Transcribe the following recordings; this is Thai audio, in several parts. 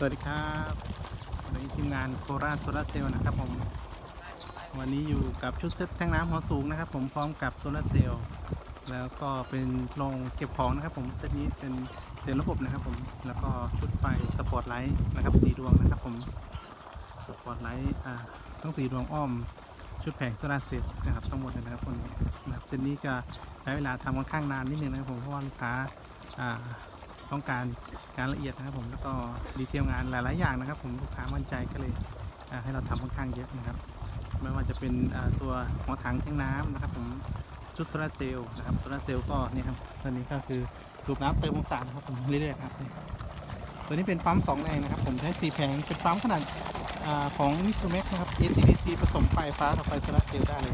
สวัสดีครับวันนี้ทีมงานโคราชโซลาร์เซลล์นะครับผม วันนี้อยู่กับชุดเซ็ตแท่งน้ำหัวสูงนะครับ ผมพร้อมกับโซลาร์เซลล์แล้วก็เป็นโรงเก็บของนะครับ ผมเซตนี้เป็นเซลล์ระบบนะครับ ผมแล้วก็ชุดไฟสปอตไลท์นะครับสีดวงนะครับ ผมสปอตไลท์อ่าทั้งสีดวงอ้อม ชุดแผงโซลาร์เซลล์นะครับทั้งหมดเลยนะครับคนนี้นะครับเซตนี้จะใช้เวลาทำค่อนข้างนานนิดนึงนะครับผมเพราะว่าลูกค้าอ่า ต้องการงานละเอียดนะครับผมแล้วก็ดีเทลงานหลาย ๆ อย่างนะครับ ผมลูกค้ามั่นใจก็เลยให้เราทำค่อนข้างเยอะนะครับ ไม่ว่าจะเป็นตัวหัวถังแท่งน้ำนะครับ ผมชุดโซลาเซลล์นะครับโซลาเซลล์ก็นี่ครับตัวนี้ก็คือสูบน้ำเติมองศานะครับผมเรื่อย ๆ ครับตัวนี้เป็นปั๊มสองแรงนะครับ ผมใช้สี่แผงเป็นปั๊มขนาดอของมิสูเมกนะครับ ACDC ผสมไฟฟ้ากับไฟโซลาเซลล์ได้เลย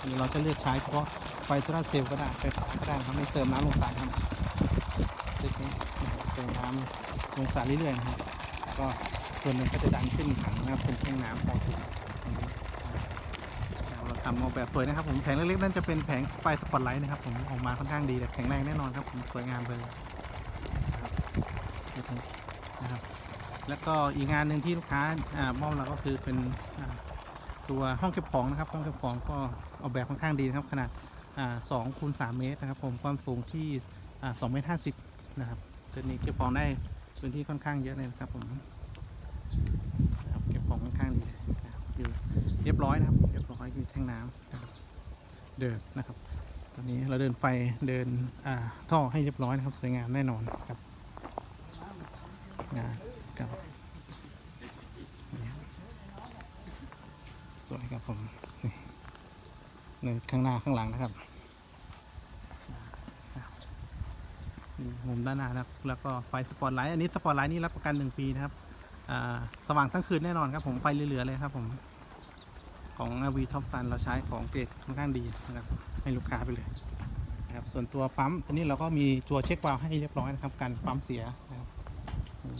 อันนี้เราจะเลือกใช้เฉพาะไฟโซลาเซลล์ก็ได้ไฟฟ้าก็ได้ครับไม่เติมน้ำลงสายครับ เล็กนี้นะครับเติมน้ำลงสระเรื่อยๆนะครับ ก็ส่วนหนึ่งก็จะดันขึ้นถังนะครับเป็นแท่งน้ำพอถูกเราทำออกแบบสวยนะครับ ผมแผงเล็กๆนั่นจะเป็นแผงไฟสปอตไลท์นะครับ ผมออกมาค่อนข้างดีแต่แข็งแรงแน่นอนครับ ผมสวยงามเลยนะครับ แล้วก็อีกงานหนึ่งที่ลูกค้ามอบเราก็คือเป็นตัวห้องเก็บของนะครับ ห้องเก็บของก็ออกแบบค่อนข้างดีนะครับ ขนาดสองคูณสามเมตรนะครับ ผมความสูงที่สองเมตรห้าสิบนะครับ ตัวนี้เก็บของได้พื้นที่ค่อนข้างเยอะเลยนะครับผมเก็บของค่อนข้างดีอยู่เรียบร้อยนะครับ เรียบร้อยมีแท่งน้ำนะครับเดินนะครับ ตอนนี้เราเดินไฟเดินอ่าท่อให้เรียบร้อยนะครับ สวยงามแน่นอนครับงานครับสวยครับผมนี่ในข้างหน้าข้างหลังนะครับ มุมด้านหน้านะครับ แล้วก็ไฟสปอตไลท์อันนี้สปอตไลท์นี่รับประกัน 1 ปีนะครับสว่างทั้งคืนแน่นอนครับผมไฟเหลือๆเลยครับผมของ RV Top Sun เราใช้ของเกรดค่อนข้างดีนะครับให้ลูกค้าไปเลยนะครับส่วนตัวปั๊มตัวนี้เราก็มีตัวเช็ควาล์วให้เรียบร้อยนะครับการปั๊มเสียนะครับ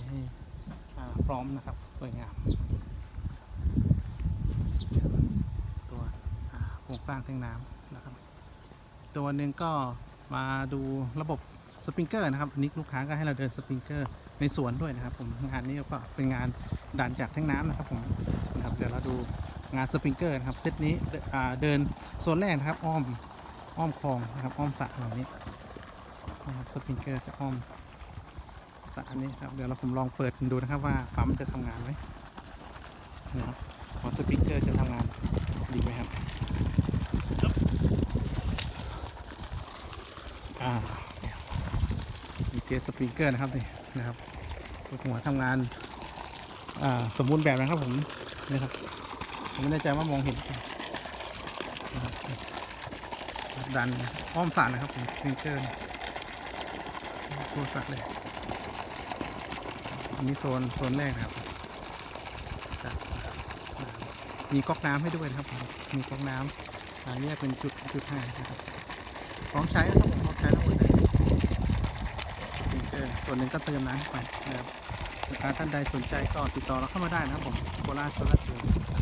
ให้พร้อมนะครับสวยงามตัวโครงสร้างแท่งน้ำนะครับ ตัวหนึ่งก็มาดูระบบ สปริงเกอร์นะครับอันนี้ลูกค้าก็ให้เราเดินสปริงเกอร์ในสวนด้วยนะครับผมงานนี้ก็เป็นงานดันจากแท่งน้ำนะครับผมนะครับเดี๋ยวเราดูงานสปริงเกอร์นะครับเซตนี้เดินโซนแรกนะครับ อ้อมอ้อมคลองนะครับอ้อมสระแบบนี้นะครับสปริงเกอร์จะอ้อมสระอันนี้ครับเดี๋ยวเราผมลองเปิดดูนะครับว่าปั๊มจะทำงานไหมนะครับสปริงเกอร์จะทำงานดีไหมครับอ่า เทสปริงเกอร์นะครับนี่นะครับหัวทำงานสมบูรณ์แบบนะครับผมนะครับผมไม่แน่ใจว่ามองเห็นดันอ้อมสรนะครับผมสปริงเกอร์ตัวสักเลยอันนี้โซนโซนแรกนะครับมีก๊อกน้ำให้ด้วยนะครับมีก๊อกน้ำอ่าแยกเป็นจุดจุดห้านะครับพร้อมใช้นะครับผมพร้อมใช้ทั้งหมดเลย สปริงเก อส่วนหนึ่งก็เติมน้ำไปนะครับถ้าท่านใดสนใจก็ติดต่อเราเข้ามาได้นะครับผมโคราชโซลาร์เซลล์